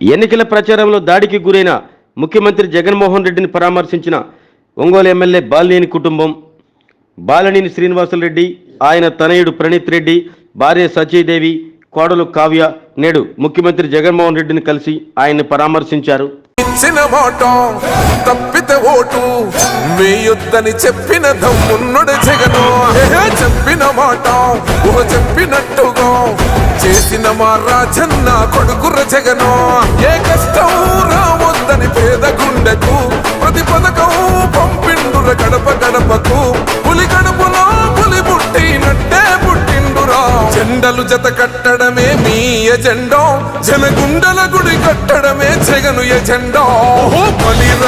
ఎన్నికల ప్రచారంలో దాడికి గురైన ముఖ్యమంత్రి జగన్మోహన్ రెడ్డిని పరామర్శించిన ఒంగోలు ఎమ్మెల్యే బాలినేని కుటుంబం బాలినేని శ్రీనివాసులరెడ్డి ఆయన తనయుడు ప్రణీత్ రెడ్డి భార్య సచీదేవి కోడలు కావ్య నేడు ముఖ్యమంత్రి జగన్మోహన్ రెడ్డిని కలిసి ఆయన్ని పరామర్శించారు. ఇచ్చిన మాట తప్పితే ఓటు వేయొద్దని చెప్పిన దమ్మున్నడు జగను. చెప్పిన మాట మా రాజన్న కొడుకుర జగను. ఏ కష్టం రావద్దని పేద గుండెకు. ప్రతి పథకం పంపిండుర గడప గడపకు. పులి గడపలో పులి పుట్టినట్టే పుట్టిండురా. జెండలు జత కట్టడమే మీ ఎజెండో. జనగుండల గుడి కట్టడమే జగను ఎజెండో. ఓహో బలిరా